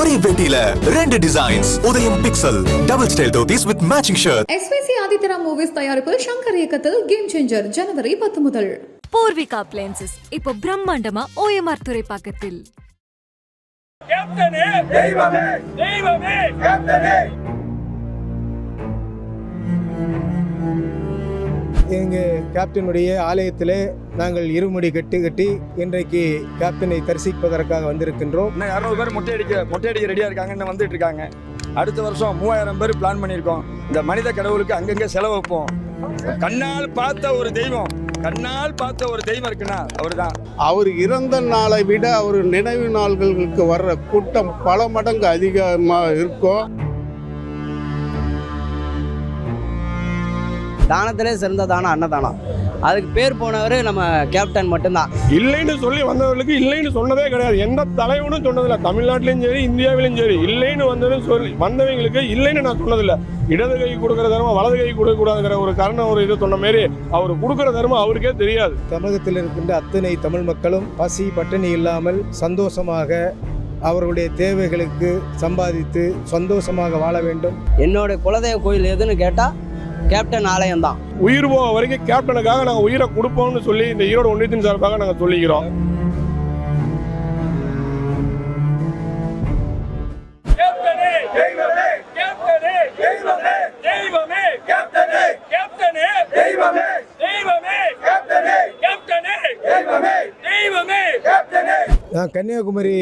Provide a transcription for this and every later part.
ஒரே வேட்டியில ரெண்டு designs Udhayam pixel double style dhotis with matching shirt SVC ஆதித்யரா movies தயாரிப்பில் சங்கர் இயக்கத்தில் கேம் சேஞ்சர் ஜனவரி பத்து முதல். பூர்விகா அப்ளையன்சஸ் இப்போ பிரம்மாண்டமா ஓஎம்ஆர் துறைப்பாக்கத்தில். கேப்டனே தெய்வமே தெய்வமே. கேப்டனே. எங்கள் கேப்டனுடைய ஆலயத்திலே நாங்கள் இருமுடி கட்டி கட்டி இன்றைக்கு கேப்டனை தரிசிப்பதற்காக வந்திருக்கின்றோம். இன்னும் இரநூறு பேர் மொட்டை அடிக்க மொட்டை அடிக்க ரெடியாக இருக்காங்க இன்னும் வந்துட்டு இருக்காங்க. அடுத்த வருஷம் மூவாயிரம் பேர் பிளான் பண்ணியிருக்கோம். இந்த மனித கடவுளுக்கு அங்கங்கே செலவு வைப்போம். கண்ணால் பார்த்த ஒரு தெய்வம் கண்ணால் பார்த்த ஒரு தெய்வம் இருக்குன்னா அவர்தான். அவர் இறந்த நாளை விட அவர் நினைவு நாள்களுக்கு வர்ற கூட்டம் பல மடங்கு அதிகமாக இருக்கும். தானத்திலே சிறந்த தானம் அன்னதானம். அதுக்கு பேர் போனவர் நம்ம கேப்டன் மட்டும்தான். இல்லைன்னு சொல்லி வந்தவர்களுக்கு இல்லைன்னு சொன்னதே கிடையாது. எந்த தலைவனும் சொன்னதில்ல. தமிழ்நாட்டிலையும் சரி இந்தியாவிலையும் சரி இல்லைன்னு வந்தது சொல்லி வந்தவங்களுக்கு இல்லைன்னு நான் சொன்னதில்ல. இடது கை கொடுக்குற தர்மம் வலது கை கொடுக்கக்கூடாதுங்கிற ஒரு காரணம் ஒரு இது சொன்ன மாரி அவர் கொடுக்குற தர்மம் அவருக்கே தெரியாது. தமிழகத்தில் இருக்கின்ற அத்தனை தமிழ் மக்களும் பசி பட்டினி இல்லாமல் சந்தோஷமாக அவர்களுடைய தேவைகளுக்கு சம்பாதித்து சந்தோஷமாக வாழ வேண்டும். என்னோட குலதெய்வ கோயில் எதுன்னு கேட்டால் கேப்டன் ஆலயம் தான் உயிர் போக வரைக்கும் கேப்டனுக்காக நாங்கள் உயிரை கொடுப்போம்னு சொல்லி இந்த ஈரோடு ஒன்றியத்தின் சார்பாக நாங்கள் சொல்லிக்கிறோம். கேப்டனே தெய்வமே கேப்டனே தெய்வமே தெய்வமே கேப்டனே கேப்டனே தெய்வமே தெய்வமே கேப்டனே கேப்டனே தெய்வமே தெய்வமே. கேப்டனே. நான் கன்னியாகுமரி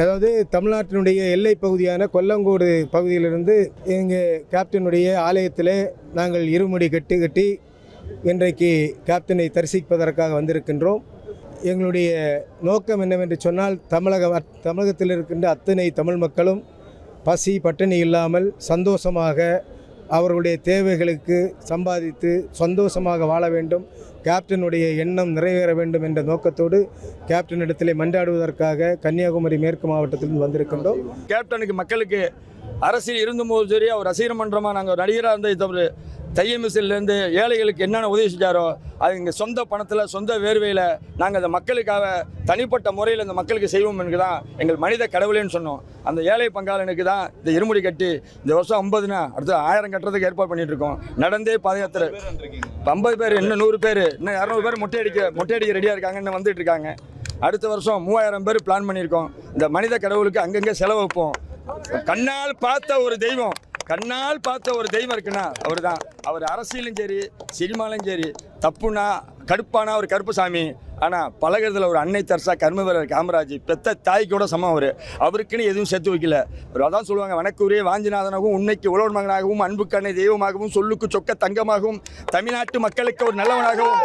அதாவது தமிழ்நாட்டினுடைய எல்லை பகுதியான கொல்லங்கோடு பகுதியிலிருந்து எங்கள் கேப்டனுடைய ஆலயத்திலே நாங்கள் இருமுடி கட்டி கட்டி இன்றைக்கு கேப்டனை தரிசிப்பதற்காக வந்திருக்கின்றோம். எங்களுடைய நோக்கம் என்னவென்று சொன்னால் தமிழக தமிழகத்தில் இருக்கின்ற அத்தனை தமிழ் மக்களும் பசி பட்டினி இல்லாமல் சந்தோஷமாக அவர்களுடைய தேவைகளுக்கு சம்பாதித்து சந்தோஷமாக வாழ வேண்டும். கேப்டனுடைய எண்ணம் நிறைவேற வேண்டும் என்ற நோக்கத்தோடு கேப்டன் இடத்திலே மன்றாடுவதற்காக கன்னியாகுமரி மேற்கு மாவட்டத்திலிருந்து வந்திருக்கின்றோம். கேப்டனுக்கு மக்களுக்கு அரசியல் இருந்தபோது சரி அவர் ரசிகர் மன்றமாக நாங்கள் நடிகராக இருந்ததை தவிர தையமிசிலேருந்து ஏழைகளுக்கு என்னென்ன உதவி செஞ்சாரோ அது எங்கள் சொந்த பணத்தில் சொந்த வேர்வையில் நாங்கள் அந்த மக்களுக்காக தனிப்பட்ட முறையில் இந்த மக்களுக்கு செய்வோம் என்று தான் எங்கள் மனித கடவுளேன்னு சொன்னோம். அந்த ஏழை பங்காளனுக்கு தான் இந்த இருமுடி கட்டி இந்த வருஷம் ஐம்பதுனா அடுத்து ஆயிரம் கட்டுறதுக்கு ஏற்பாடு பண்ணிட்டு இருக்கோம் நடந்தே பாதயாத்திரை. இப்போ ஐம்பது பேர் இன்னும் நூறு பேர் இன்னும் இரநூறு பேர் மொட்டை அடிக்க மொட்டை அடிக்க ரெடியாக இருக்காங்க இன்னும் வந்துட்டு இருக்காங்க அடுத்த வருஷம் மூவாயிரம் பேர் பிளான் பண்ணியிருக்கோம். இந்த மனித கடவுளுக்கு அங்கங்கே செலவு வைப்போம். கண்ணால் பார்த்த ஒரு தெய்வம். கண்ணால் பார்த்த ஒரு தெய்வம் இருக்குன்னா அவர் தான் அவர் அரசியலும் சரி சினிமாலையும் சரி தப்புனா கடுப்பானா ஒரு கருப்புசாமி. ஆனால் பழகிறதுல ஒரு அன்னை தர்சா கர்மவீரர் காமராஜ் பெத்த தாய்க்கூட சமம் அவர். அவருக்குன்னு எதுவும் சேர்த்து வைக்கல. அவர் அதான் சொல்லுவாங்க வணக்கூரிய வாஞ்சிநாதனாகவும் உண்மைக்கு உழவன் மகனாகவும் அன்புக்கு அன்னை தெய்வமாகவும் சொல்லுக்கு சொக்க தங்கமாகவும் தமிழ்நாட்டு மக்களுக்கு ஒரு நல்லவனாகவும்.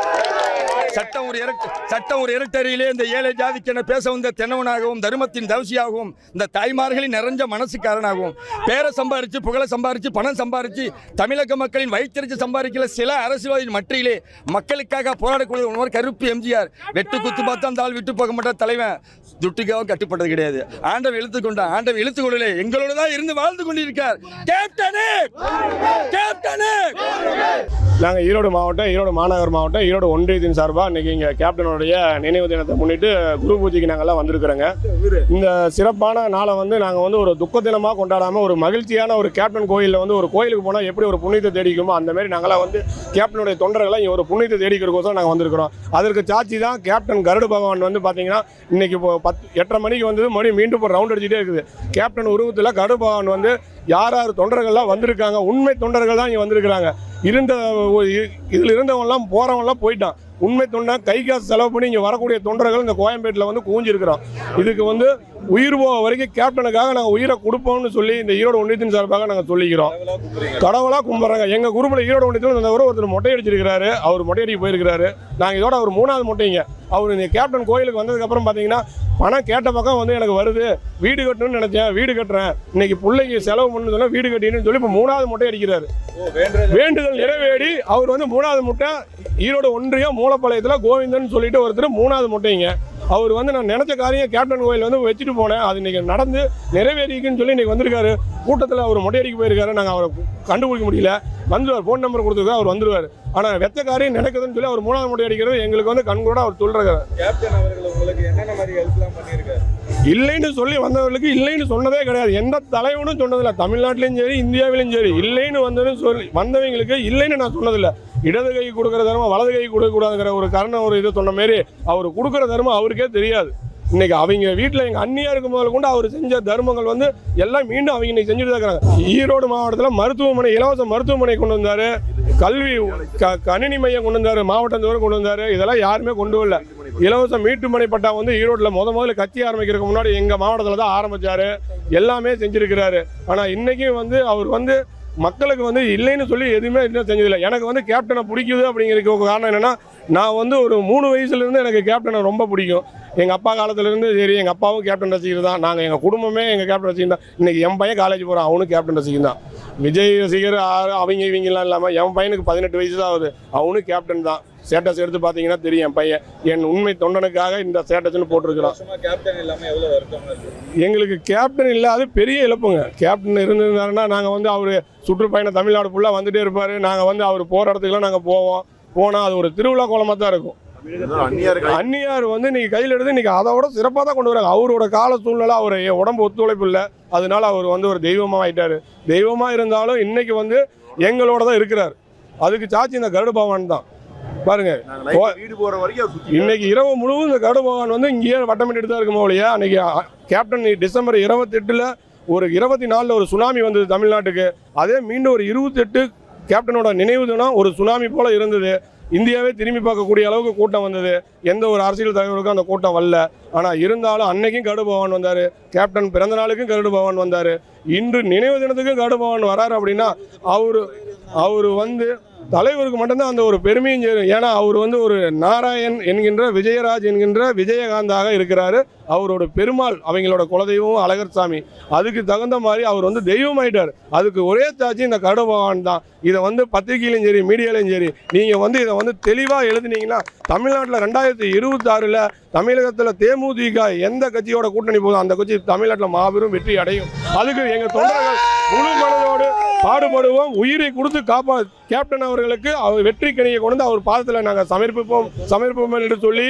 சட்டம் ஒரு இரட்டு சட்டம் ஒரு இரட்டறியிலே இந்த ஏழை ஜாதிக்கென பேச வந்த தென்னவனாகவும் தர்மத்தின் தவசியாகவும் இந்த தாய்மார்களின் நிறைஞ்ச மனசுக்காரனாகவும் பேரை சம்பாரித்து புகழை சம்பாரித்து பணம் சம்பாரித்து தமிழக மக்களின் வயிற்றுச்சு சம்பாதிக்கல சில அரசியல்வாதிகள் மற்றிலே மக்களுக்காக போராடக்கூடிய ஒருவர் கருப்பு எம்ஜிஆர். வெட்டு குத்து பார்த்து அந்த ஆள் விட்டு போக மாட்டார் தலைவன். துட்டுக்காகவும் கட்டுப்பட்டது கிடையாது. ஆண்டவன் இழுத்து கொண்டான் ஆண்டவன் இழுத்து கொள்ளலே. எங்களோட தான் இருந்து வாழ்ந்து கொண்டிருக்கார் கேப்டனே! கேப்டனே! நாங்கள் ஈரோடு மாவட்டம் ஈரோடு மாநகர் மாவட்டம் ஈரோடு ஒன்றியத்தின் சார்பாக இன்னைக்கு இங்கே கேப்டனுடைய நினைவு தினத்தை முன்னிட்டு குரு பூஜைக்கு நாங்கள்லாம் வந்திருக்கிறோங்க. இந்த சிறப்பான நாளை வந்து நாங்கள் வந்து ஒரு துக்க தினமாக கொண்டாடாமல் ஒரு மகிழ்ச்சியான ஒரு கேப்டன் கோயிலில் வந்து ஒரு கோயிலுக்கு போனால் எப்படி ஒரு புண்ணியத்தை தேடிக்குமோ அந்த மாதிரி நாங்களாம் வந்து கேப்டனுடைய தொண்டர்களை இங்கே ஒரு புண்ணியத்தை தேடிக்கிறதுக்கோசம் நாங்கள் வந்திருக்கிறோம். அதற்கு சாட்சி தான் கேப்டன் கருட பகவான் வந்து பார்த்தீங்கன்னா இன்னைக்கு இப்போ பத்து எட்டரை மணிக்கு வந்து மணி மீண்டும் இப்போ ரவுண்ட் அடிச்சுட்டே இருக்குது. கேப்டன் உருவத்தில் கருட பகவான் வந்து யார் யார் தொண்டர்கள்லாம் வந்திருக்காங்க உண்மை தொண்டர்கள் தான் இங்கே வந்திருக்கிறாங்க. இருந்த இதில் இருந்தவங்கலாம் போகிறவங்கலாம் போயிட்டான். உண்மை தொண்டை கை காசு செலவு பண்ணி இங்கே வரக்கூடிய தொண்டர்கள் இந்த கோயம்பேட்டில் வந்து குவிஞ்சிருக்கிறோம் இதுக்கு வந்து உயிர் போக வரைக்கும் கேப்டனுக்காக நாங்கள் உயிரை கொடுப்போம்னு சொல்லி இந்த ஈரோடு ஒன்றியத்தின் சார்பாக நாங்கள் சொல்லிக்கிறோம். கடவுளாக கும்பிட்றாங்க எங்கள் குரூப்பில் ஈரோடு ஒன்றியத்தில் இந்த ஒருத்தர் மொட்டை அடிச்சிருக்கிறாரு அவர் மொட்டை அடிக்க போயிருக்கிறாரு. நாங்கள் இதோட அவர் மூணாவது மொட்டைங்க. அவர் இந்த கேப்டன் கோயிலுக்கு வந்ததுக்கப்புறம் பார்த்தீங்கன்னா பணம் கேட்ட பக்கம் வந்து எனக்கு வருது. வீடு கட்டணும்னு நினச்சேன். வீடு கட்டுறேன். இன்னைக்கு பிள்ளைக்கு செலவு பண்ணு சொல்ல வீடு கட்டினு சொல்லி இப்போ மூணாவது முட்டை அடிக்கிறாரு. வேண்டுதல் நிறைவேறி அவர் வந்து மூணாவது முட்டை ஈரோடு ஒன்றியம் மூலப்பாளையத்தில் கோவிந்தன் சொல்லிட்டு ஒருத்தர் மூணாவது முட்டைங்க. அவர் வந்து நான் நினச்ச காரியம் கேப்டன் கோயில் வந்து வச்சுட்டு போனேன். அது இன்னைக்கு நடந்து நிறைவேறிக்குன்னு சொல்லி இன்னைக்கு வந்திருக்காரு. கூட்டத்தில் அவர் மொட்டையடிக்க போயிருக்காரு. நாங்கள் அவரை கண்டுபிடிக்க முடியல. வந்துருவார் ஃபோன் நம்பர் கொடுத்துருக்கா அவர் வந்துருவார். ஆனால் வெத்த காரியம் நடக்குதுன்னு சொல்லி அவர் மூணாவது மொட்டை அடிக்கிறது எங்களுக்கு வந்து கண் கூட அவர் சொல்கிறாரு கேப்டன் அவர்கள் உங்களுக்கு என்னென்ன மாதிரி ஹெல்ப்லாம் பண்ணியிருக்காரு? இல்லைன்னு சொல்லி வந்தவர்களுக்கு இல்லைன்னு சொன்னதே கிடையாது. எந்த தலைவனும் சொன்னதில்லை. தமிழ்நாட்டிலையும் சரி இந்தியாவிலையும் சரி இல்லைன்னு வந்ததுன்னு சொல்லி வந்தவங்களுக்கு இல்லைன்னு நான் சொன்னதில்லை. இடது கை கொடுக்குற தர்மம் வலது கை கொடுக்கக்கூடாதுங்கிற ஒரு காரணம் ஒரு இது சொன்ன மாரி அவர் கொடுக்குற தர்மம் அவருக்கே தெரியாது. இன்னைக்கு அவங்க வீட்டில் எங்கள் அண்ணியா இருக்கும் போது கொண்டு அவர் செஞ்ச தர்மங்கள் வந்து எல்லாம் மீண்டும் அவங்க இன்னைக்கு செஞ்சுட்டு தான் இருக்கிறாங்க ஈரோடு மாவட்டத்தில் மருத்துவமனை இலவச மருத்துவமனை கொண்டு வந்தார். கல்வி க கணினி மையம் கொண்டு வந்தார் மாவட்டம் தோறும் கொண்டு வந்தார். இதெல்லாம் யாருமே கொண்டு வரல. இலவச மீட்டுமனை பட்டா வந்து ஈரோட்டில் முத முதல்ல கட்சி ஆரம்பிக்கிறதுக்கு முன்னாடி எங்கள் மாவட்டத்தில் தான் ஆரம்பித்தார் எல்லாமே செஞ்சுருக்கிறாரு. ஆனால் இன்றைக்கும் வந்து அவர் வந்து மக்களுக்கு வந்து இல்லைன்னு சொல்லி எதுவுமே இன்னும் செஞ்சதில்லை. எனக்கு வந்து கேப்டனை பிடிக்குது அப்படிங்கிறதுக்கு ஒரு காரணம் என்னென்னா நான் வந்து ஒரு மூணு வயசுலேருந்து எனக்கு கேப்டனை ரொம்ப பிடிக்கும். எங்கள் அப்பா காலத்துலேருந்து சரி எங்கள் அப்பாவும் கேப்டன் ரசிகர் தான். நாங்கள் எங்கள் குடும்பமே எங்கள் கேப்டன் ரசிகர் தான். இன்றைக்கி என் பையன் காலேஜ் போகிறான் அவனும் கேப்டன் ரசிகர் தான். விஜய் ரசிகர் அவங்க இவங்கெல்லாம் இல்லாமல் என் பையனுக்கு பதினெட்டு வயசு தான் ஆகுது. அவனும் கேப்டன் தான். ஸ்டேட்டஸ் எடுத்து பார்த்தீங்கன்னா தெரியும் என் பையன். என் உண்மை தொண்டனுக்காக இந்த ஸ்டேட்டஸ்னு போட்டிருக்கிறான். எங்களுக்கு கேப்டன் இல்லாத பெரிய இழப்புங்க. கேப்டன் இருந்திருந்தாருன்னா நாங்கள் வந்து அவர் சுற்றுப்பயணம் தமிழ்நாடு ஃபுல்லாக வந்துட்டே இருப்பார். நாங்கள் வந்து அவர் போகிற இடத்துக்குலாம் நாங்கள் போவோம். போனால் அது ஒரு திருவிழா கோலமாக தான் இருக்கும் அந்நியார் வந்து இன்னைக்கு கையில் எடுத்து இன்னைக்கு அதை விட சிறப்பாக தான் கொண்டு வராங்க. அவரோட கால சூழ்நிலை அவர் உடம்பு ஒத்துழைப்பு இல்லை. அதனால அவர் வந்து ஒரு தெய்வமாக ஆயிட்டாரு. தெய்வமாக இருந்தாலும் இன்னைக்கு வந்து எங்களோட தான் இருக்கிறார். அதுக்கு சாட்சி இந்த கருட பகவான் தான். பாருங்க இன்னைக்கு இரவு முழுவதும் இந்த கருட பகவான் வந்து இங்கேயே வட்டமிட்டு தான் இருக்குமோ இல்லையா அன்னைக்கு கேப்டன் டிசம்பர் இருபத்தெட்டில் ஒரு இருபத்தி நாலில் ஒரு சுனாமி வந்தது தமிழ்நாட்டுக்கு. அதே மீண்டும் ஒரு இருபத்தெட்டு கேப்டனோட நினைவு தினம் ஒரு சுனாமி போல இருந்தது. இந்தியாவே திரும்பி பார்க்கக்கூடிய அளவுக்கு கூட்டம் வந்தது. எந்த ஒரு அரசியல் தலைவருக்கும் அந்த கூட்டம் வரல. ஆனால் இருந்தாலும் அன்னைக்கும் கருடு பவான் வந்தார். கேப்டன் பிறந்த நாளுக்கும் கருடு பவான் வந்தார். இன்று நினைவு தினத்துக்கும் கருடு பவான் வராரு அப்படின்னா அவர் அவர் வந்து தலைவருக்கு மட்டும்தான் அந்த ஒரு பெருமையும் சேரும். ஏன்னா அவர் வந்து ஒரு நாராயண் என்கின்ற விஜயராஜ் என்கின்ற விஜயகாந்தாக இருக்கிறாரு. அவரோட பெருமாள் அவங்களோட குலதெய்வம் அழகர் சாமி. அதுக்கு தகுந்த மாதிரி அவர் வந்து தெய்வம் ஆயிட்டார். அதுக்கு ஒரே சாட்சி இந்த கருட பகவான் தான். இதை வந்து பத்திரிகையிலையும் சரி மீடியாலையும் சரி நீங்கள் வந்து இதை வந்து தெளிவாக எழுதுனீங்கன்னா தமிழ்நாட்டில் ரெண்டாயிரத்தி இருபத்தாறில் தமிழகத்தில் தேமுதிக எந்த கட்சியோட கூட்டணி போதும் அந்த கட்சி தமிழ்நாட்டில் மாபெரும் வெற்றி அடையும். அதுக்கு எங்கள் தொண்டர்கள் முழு மனதோடு பாடுபடுவோம். உயிரை கொடுத்து காப்பா கேப்டன் அவர்களுக்கு அவர் வெற்றி கணியை கொண்டு அவர் பாதத்தில் நாங்கள் சமர்ப்பிப்போம். சமர்ப்பிப்போம் என்று சொல்லி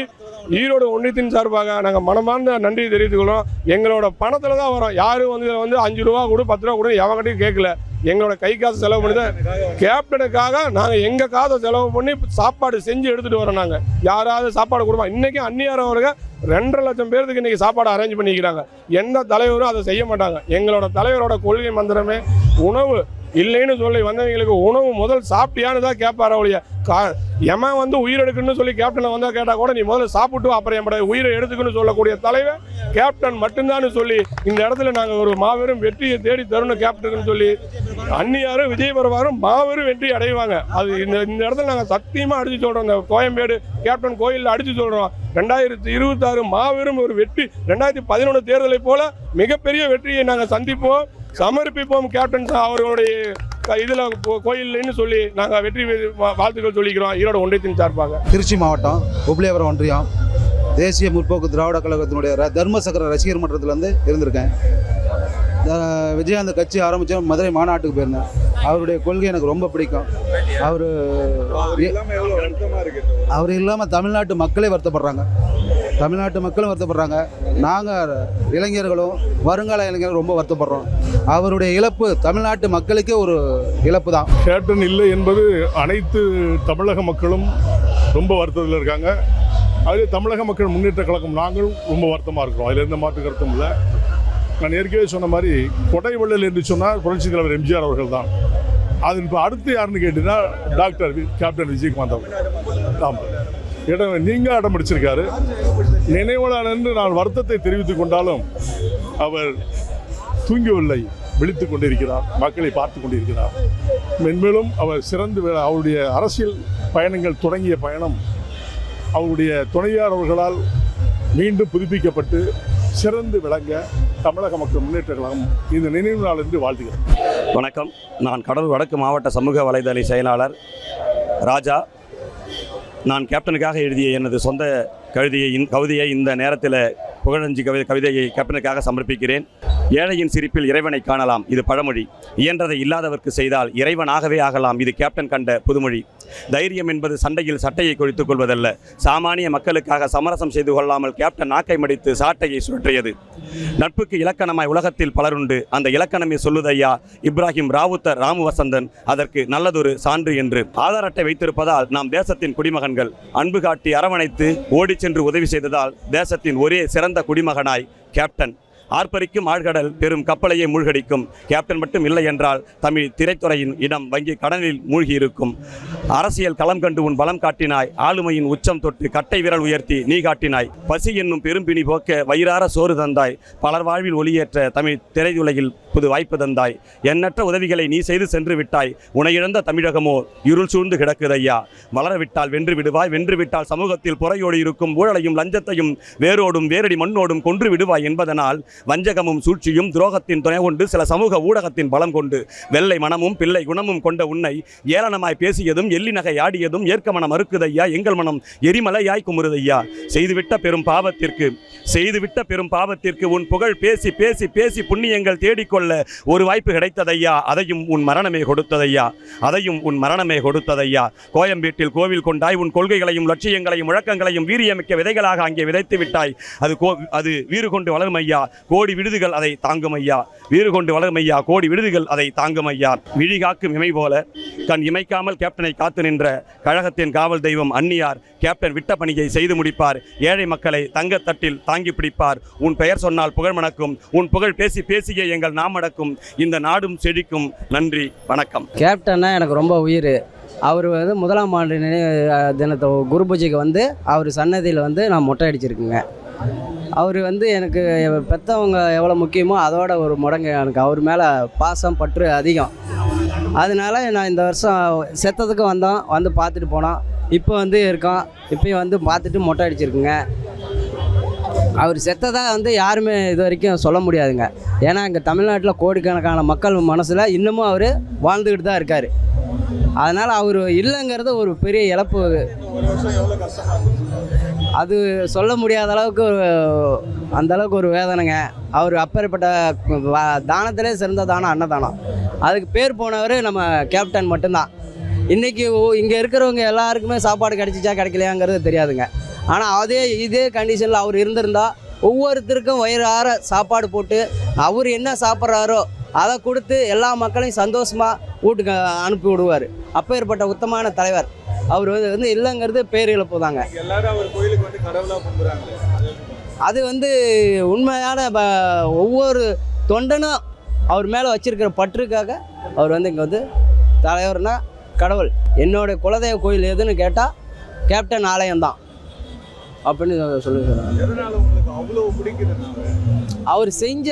ஈரோடு ஒன்றியத்தின் சார்பாக நாங்கள் மனமார்ந்த நன்றி தெரிவித்துக் கொள்கிறோம். எங்களோட பணத்தில் தான் வரோம் யாரும் வந்து இதில் வந்து அஞ்சு ரூபா கொடு பத்து ரூபா கொடு எவங்கிட்டையும் கேட்கல. எங்களோட கை காசு செலவு பண்ணி தான் கேப்டனுக்காக நாங்கள் எங்கள் காசை செலவு பண்ணி சாப்பாடு செஞ்சு எடுத்துகிட்டு வரோம் நாங்கள் யாராவது சாப்பாடு கொடுப்போம் இன்றைக்கும் அந்நியார் அவருங்க ரெண்டரை லட்சம் பேருக்கு இன்றைக்கி சாப்பாடு அரேஞ்ச் பண்ணிக்கிறாங்க. எந்த தலைவரும் அதை செய்ய மாட்டாங்க. எங்களோட தலைவரோட கொள்கை மந்திரமே உணவு. இல்லைன்னு சொல்லி வந்தவங்களுக்கு உணவு முதல் சாப்பிட்டியான்னு தான் கேட்பார் ஒழிய கா எம வந்து உயிர் எடுக்கணும்னு சொல்லி கேப்டனை வந்தால் கேட்டால் கூட நீ முதல்ல சாப்பிட்டு அப்புறம் என் உயிரை எடுத்துக்கணும்னு சொல்லக்கூடிய தலைவர் கேப்டன் மட்டும்தான் சொல்லி இந்த இடத்துல நாங்கள் ஒரு மாபெரும் வெற்றியை தேடி தரணும் கேப்டன்னு சொல்லி அந்நியாரும் விஜய் மாபெரும் வெற்றி அடைவாங்க. அது இந்த இந்த இடத்துல நாங்கள் சத்தியமாக அடித்து சொல்கிறோம் இந்த கோயம்பேடு கேப்டன் கோயிலில் அடித்து சொல்கிறோம் ரெண்டாயிரத்தி இருபத்தாறு மாபெரும் ஒரு வெற்றி ரெண்டாயிரத்தி பதினொன்று தேர்தலை போல மிகப்பெரிய வெற்றியை நாங்கள் சந்திப்போம். சமர்ப்பிப்போம் கேப்டன் அவர்களுடைய இதில் கோயில்னு சொல்லி நாங்கள் வெற்றி வா- வாழ்த்துக்கள் சொல்லிக்கிறோம். ஈரோடு ஒன்றியத்தின் சார்பாக. திருச்சி மாவட்டம் உப்ளியபுரம் ஒன்றியம். தேசிய முற்போக்கு திராவிட கழகத்தினுடைய தர்மசக்கர ரசிகர் மன்றத்திலேருந்து இருந்திருக்கேன். த- விஜயகாந்த் கட்சி ஆரம்பித்த மதுரை மாநாட்டுக்கு போயிருந்தேன். அவருடைய கொள்கை எனக்கு ரொம்ப பிடிக்கும். அவர் அவர் இல்லாமல் தமிழ்நாட்டு மக்களே வருத்தப்படுறாங்க. தமிழ்நாட்டு மக்களும் வருத்தப்படுறாங்க. நாங்கள் இளைஞர்களும் வருங்கால இளைஞர்களும் ரொம்ப வருத்தப்படுறோம். அவருடைய இழப்பு தமிழ்நாட்டு மக்களுக்கே ஒரு இழப்பு தான் கேப்டன் இல்லை என்பது அனைத்து தமிழக மக்களும் ரொம்ப வருத்தத்தில் இருக்காங்க. அதில் தமிழக மக்கள் முன்னேற்ற கழகம் நாங்களும் ரொம்ப வருத்தமாக இருக்கிறோம். அதில் எந்த மாற்று கருத்தும் இல்லை. நான் ஏற்கனவே சொன்ன மாதிரி கொடை வள்ளல் என்று சொன்னால் புரட்சித் தலைவர் எம்ஜிஆர் அவர்கள் தான். அது இப்போ அடுத்து யாருன்னு கேட்டீங்கன்னா டாக்டர் கேப்டன் விஜயகாந்த் அவர்கள் ஆமாம். இடம் நீங்கள் அடம் பிடிச்சிருக்காரு. நினைவுடன் என்று நான் வருத்தத்தை தெரிவித்துக் கொண்டாலும் அவர் தூங்கவில்லை விழித்துக் கொண்டிருக்கிறார் மக்களை பார்த்து கொண்டிருக்கிறார். மென்மேலும் அவர் சிறந்து அவருடைய அரசியல் பயணங்கள் தொடங்கிய பயணம் அவருடைய துணையார் அவர்களால் மீண்டும் புதுப்பிக்கப்பட்டு சிறந்து விளங்க தமிழக மக்கள் முன்னேற்ற கழகம் இந்த நினைவு நாள் என்று வாழ்த்துகிறேன். வணக்கம். நான் கடலூர் வடக்கு மாவட்ட சமூக வலைதள செயலாளர் ராஜா. நான் கேப்டனுக்காக எழுதிய எனது சொந்த கழுதியை இந்- கவிதையை இந்த நேரத்தில் புகழஞ்சி கவிதை கவிதையை கேப்டனுக்காக சமர்ப்பிக்கிறேன். ஏழையின் சிரிப்பில் இறைவனை காணலாம். இது பழமொழி. இயன்றதை இல்லாதவர்க்கு செய்தால் இறைவனாகவே ஆகலாம். இது கேப்டன் கண்ட புதுமொழி. தைரியம் என்பது சண்டையில் சட்டையை கொழித்துக் கொள்வதல்ல. சாமானிய மக்களுக்காக சமரசம் செய்து கொள்ளாமல் கேப்டன் நாக்கை மடித்து சாட்டையை சுழற்றியது. நட்புக்கு இலக்கணமாய் உலகத்தில் பலருண்டு. அந்த இலக்கணமே சொல்லுதையா இப்ராஹிம் ராவுத்தர் ராமு வசந்தன் அதற்கு நல்லதொரு சான்று என்று. ஆதார் அட்டை வைத்திருப்பதால் நாம் தேசத்தின் குடிமகன்கள். அன்பு காட்டி அரவணைத்து ஓடிச் சென்று உதவி செய்ததால் தேசத்தின் ஒரே சிறந்த சிறந்த குடிமகனாய் கேப்டன் ஆர்ப்பரிக்கும் ஆழ்கடல் பெரும் கப்பலையே மூழ்கடிக்கும். கேப்டன் மட்டும் இல்லை என்றால் தமிழ் திரைத்துறையின் இடம் வங்கி கடலில் மூழ்கியிருக்கும். அரசியல் களம் கண்டு உன் பலம் காட்டினாய். ஆளுமையின் உச்சம் தொட்டு கட்டை விரல் உயர்த்தி நீ காட்டினாய். பசி என்னும் பெரும்பிணி போக்க வயிறார சோறு தந்தாய். பலர் வாழ்வில் ஒளியேற்ற தமிழ் திரையுலகில் புது வாய்ப்பு தந்தாய். எண்ணற்ற உதவிகளை நீ செய்து சென்று விட்டாய். உனையிழந்த தமிழகமோ இருள் சூழ்ந்து கிடக்குதையா வளரவிட்டால் வென்று விடுவாய். வென்று விட்டால் சமூகத்தில் புறையோடு இருக்கும். ஊழலையும் லஞ்சத்தையும் வேரோடும் வேரடி மண்ணோடும் கொன்று விடுவாய் என்பதனால் வஞ்சகமும் சூழ்ச்சியும் துரோகத்தின் துணை கொண்டு சில சமூக ஊடகத்தின் பலம் கொண்டு வெள்ளை மனமும் பிள்ளை குணமும் கொண்ட உன்னை ஏளனமாய் பேசியதும் எள்ளி நகை ஆடியதும் ஏற்க மனம் மறுக்குதையா எங்கள் மனம் எரிமலையாய் குமுறுதையா செய்துவிட்ட பெரும் பாவத்திற்கு செய்துவிட்ட பெரும் பாவத்திற்கு உன் புகழ் பேசி பேசி பேசி புண்ணியங்கள் தேடிக்கொள்ள கொள்ள ஒரு வாய்ப்பு கிடைத்ததையா? அதையும் உன் மரணமே கொடுத்ததையா? அதையும் உன் மரணமே கொடுத்ததையா? கோயம்பேட்டில் கோவில் கொண்டாய் உன் கொள்கைகளையும் லட்சியங்களையும் முழக்கங்களையும் வீரியமிக்க விதைகளாக அங்கே விதைத்து விட்டாய். அது கோ அது வீறு கொண்டு வளரும் ஐயா கோடி விடுதுகள் அதை தாங்கும் ஐயா வீறு கொண்டு வளரும் ஐயா கோடி விடுதுகள் அதை தாங்கும் ஐயா விழி காக்கும் இமை போல கண் இமைக்காமல் கேப்டனை காத்து நின்ற கழகத்தின் காவல் தெய்வம் அன்னியார் கேப்டன் விட்ட பணியை செய்து முடிப்பார். ஏழை மக்களை தங்கத்தட்டில் தாங்கி பிடிப்பார். உன் பெயர் சொன்னால் புகழ் மணக்கும். உன் புகழ் பேசி பேசியே எங்கள் நாம அடக்கும் இந்த நாடும் செழிக்கும். நன்றி வணக்கம். கேப்டன்னா எனக்கு ரொம்ப உயிர். அவர் வந்து முதலாம் ஆண்டு நினைவு தினத்தை குரு பூஜைக்கு வந்து அவர் சன்னதியில் வந்து நான் மொட்டை அடிச்சிருக்குங்க. அவர் வந்து எனக்கு பெற்றவங்க எவ்வளோ முக்கியமோ அதோட ஒரு முடங்கு எனக்கு அவர் மேலே பாசம் பற்று அதிகம். அதனால நான் இந்த வருஷம் செத்ததுக்கு வந்தோம் வந்து பார்த்துட்டு போனோம். இப்போ வந்து இருக்கோம். இப்போயும் வந்து பார்த்துட்டு மொட்டை அடிச்சிருக்குங்க. அவர் செத்ததாக வந்து யாருமே இது வரைக்கும் சொல்ல முடியாதுங்க. ஏன்னா இங்கே தமிழ்நாட்டில் கோடிக்கணக்கான மக்கள் மனசில் இன்னமும் அவர் வாழ்ந்துக்கிட்டு தான் இருக்கார். அதனால் அவர் இல்லைங்கிறது ஒரு பெரிய இழப்பு. அது சொல்ல முடியாத அளவுக்கு அந்த அளவுக்கு ஒரு வேதனைங்க. அவர் அப்பேற்பட்ட தானத்திலே சிறந்த தானம் அன்னதானம். அதுக்கு பேர் போனவர் நம்ம கேப்டன் மட்டும்தான். இன்றைக்கி இங்கே இருக்கிறவங்க எல்லாருக்குமே சாப்பாடு கிடைச்சிச்சா கிடைக்கலையாங்கிறது தெரியாதுங்க. ஆனால் அதே இதே கண்டிஷனில் அவர் இருந்திருந்தா ஒவ்வொருத்தருக்கும் வயிறார சாப்பாடு போட்டு அவர் என்ன சாப்பிட்றாரோ அதை கொடுத்து எல்லா மக்களையும் சந்தோஷமாக வீட்டுக்கு அனுப்பி விடுவார். அப்பேற்பட்ட உத்தமான தலைவர். அவர் வந்து வந்து இல்லைங்கிறது பேரிழப்பு தாங்க. எல்லாரும் அவர் கோயிலுக்கு வந்து கடவுளா கும்பிடுறாங்க. அது வந்து உண்மையான ஒவ்வொரு தொண்டனும் அவர் மேலே வச்சிருக்கிற பற்றுக்காக அவர் வந்து இங்கே வந்து தலைவர்னா கடவுள் என்னோட குலதெய்வ கோயில் எதுன்னு கேட்டால் கேப்டன் அப்படின்னு எதனால உங்களுக்கு அவ்வளவு பிடிக்குதுன்னா அவர் செஞ்ச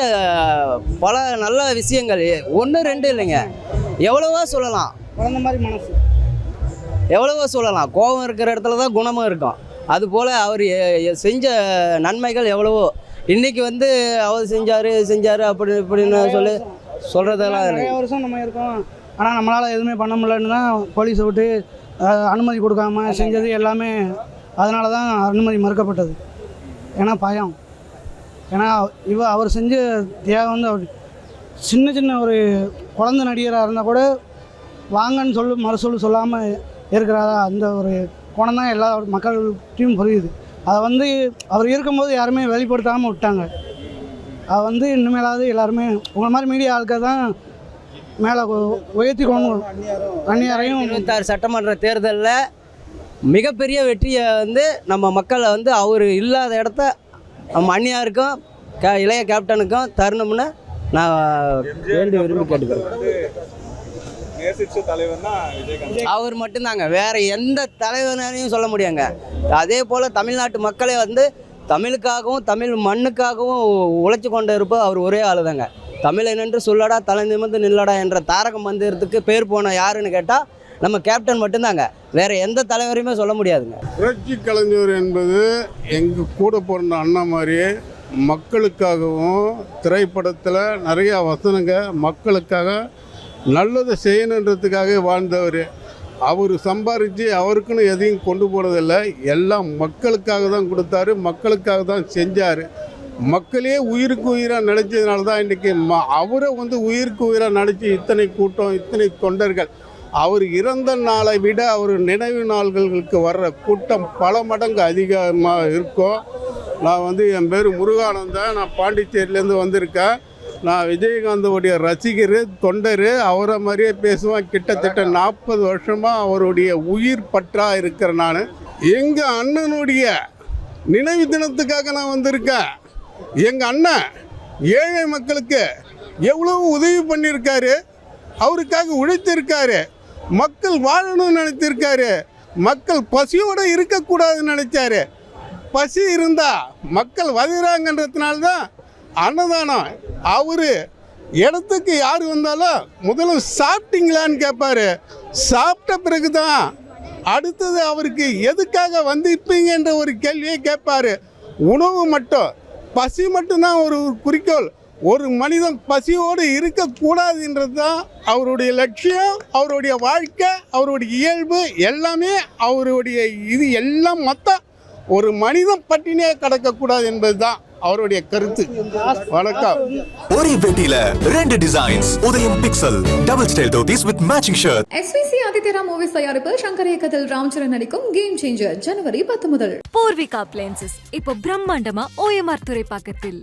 பல நல்ல விஷயங்கள் ஒன்று ரெண்டு இல்லைங்க. எவ்வளவோ சொல்லலாம். குழந்த மாதிரி மனசு. எவ்வளவோ சொல்லலாம். கோபம் இருக்கிற இடத்துல தான் குணமும் இருக்கும். அதுபோல் அவர் செஞ்ச நன்மைகள் எவ்வளவோ. இன்றைக்கி வந்து அவர் செஞ்சார் செஞ்சார் அப்படி இப்படின்னு சொல்லி சொல்கிறதெல்லாம் நிறைய வருஷம் நம்ம இருக்கோம். ஆனால் நம்மளால் எதுவுமே பண்ண முடியலன்னு தான் போலீஸை விட்டு அனுமதி கொடுக்காம செஞ்சது எல்லாமே அதனால தான் அனுமதி மறுக்கப்பட்டது. ஏன்னா பயம். ஏன்னா இவ அவர் செஞ்ச தியாகம் வந்து அவர் சின்ன சின்ன ஒரு குழந்த நடிகராக இருந்தால் கூட வாங்கன்னு சொல்லு மறுசொல் சொல்லாமல் இருக்கிறாரா? அந்த ஒரு குணம் தான் எல்லா மக்கள்கிட்டையும் புரியுது. அதை வந்து அவர் இருக்கும்போது யாருமே வெளிப்படுத்தாமல் விட்டாங்க. அதை வந்து இனிமேலாவது எல்லாருமே உங்களை மாதிரி மீடியா ஆட்கள் தான் மேலே உயர்த்தி கொண்டு அந்நியாரையும் இருபத்தாறு சட்டமன்ற தேர்தலில் மிகப்பெரிய வெற்றியை வந்து நம்ம மக்களை வந்து அவர் இல்லாத இடத்த நம்ம அந்நியாருக்கும் கே இளைய கேப்டனுக்கும் தரணும்னு நான் வேண்டி விரும்பி கேட்டுக்கிறேன். நேசிச்ச தலைவர்னா விஜயகாந்த் அவர் மட்டும்தாங்க வேற எந்த தலைவனையும் சொல்ல முடியாங்க. அதே போல் தமிழ்நாட்டு மக்களை வந்து தமிழுக்காகவும் தமிழ் மண்ணுக்காகவும் உழைச்சி கொண்டு இருப்ப அவர் ஒரே ஆளு தாங்க தமிழன் என்று சொல்லடா தலை நிமிர்ந்து நில்லடா என்ற தாரக மந்திரத்துக்கு பேர் போன யாருன்னு கேட்டால் நம்ம கேப்டன் மட்டும்தாங்க. வேற எந்த தலைவரையுமே சொல்ல முடியாதுங்க. புரட்சி கலைஞர் என்பது எங்கள் கூட பிறந்த அண்ணா மாதிரியே மக்களுக்காகவும் திரைப்படத்தில் நிறையா வசனங்க மக்களுக்காக நல்லதை செய்யணுன்றதுக்காக வாழ்ந்தவர். அவர் சம்பாரித்து அவருக்குன்னு எதையும் கொண்டு போனதில்லை. எல்லாம் மக்களுக்காக தான் கொடுத்தாரு மக்களுக்காக தான் செஞ்சார். மக்களே உயிருக்கு உயிராக நினைச்சதுனால தான் இன்றைக்கி ம அவரை வந்து உயிருக்கு உயிராக நினச்சி இத்தனை கூட்டம் இத்தனை தொண்டர்கள். அவர் இறந்த நாளை விட அவர் நினைவு நாள்களுக்கு வர்ற கூட்டம் பல மடங்கு அதிகமாக இருக்கும். நான் வந்து என் பேர் முருகானந்தன். நான் பாண்டிச்சேரியிலேருந்து வந்திருக்கேன். நான் விஜயகாந்தோடைய ரசிகர் தொண்டர். அவரை மாதிரியே பேசுவேன். கிட்டத்தட்ட நாற்பது வருஷமாக அவருடைய உயிர் பற்றா இருக்கிற நான். எங்கள் அண்ணனுடைய நினைவு தினத்துக்காக நான் வந்திருக்கேன். எங்கள் அண்ணன் ஏழை மக்களுக்கு எவ்வளவு உதவி பண்ணியிருக்காரு அவருக்காக உழைத்திருக்காரு மக்கள் வாழணும்னு நினைத்திருக்காரு மக்கள் பசியோடு இருக்கக்கூடாதுன்னு நினைச்சாரு. பசி இருந்தால் மக்கள் வதிராங்கன்றதுனால தான் அன்னதானம். அவர் இடத்துக்கு யார் வந்தாலும் முதல்ல சாப்பிட்டீங்களான்னு கேட்பாரு சாப்பிட்ட பிறகு தான் அடுத்தது அவருக்கு எதுக்காக வந்திருப்பீங்கன்ற ஒரு கேள்வியை கேட்பாரு உணவு மட்டும் பசி மட்டும்தான் ஒரு குறிக்கோள். ஒரு மனிதன் பசியோடு இருக்கக்கூடாதுன்றது தான் அவருடைய லட்சியம் அவருடைய வாழ்க்கை அவருடைய இயல்பு எல்லாமே அவருடைய இது எல்லாம் மொத்தம் ஒரு மனிதன் பட்டினியே கிடக்கக்கூடாது என்பது தான் அவருடைய கருத்து. வணக்கம். ஒரே வேட்டியில ரெண்டு designs Udhayam pixel double style dhotis with matching shirt ஆதித்யரா movies தயாரிப்பில் சங்கர் இயக்கத்தில் ராம்சரண் நடிக்கும் கேம் சேஞ்சர் ஜனவரி பத்து முதல். பூர்விகா அப்ளையன்சஸ் இப்போ பிரம்மாண்டமா ஓஎம்ஆர் துறை பக்கத்தில்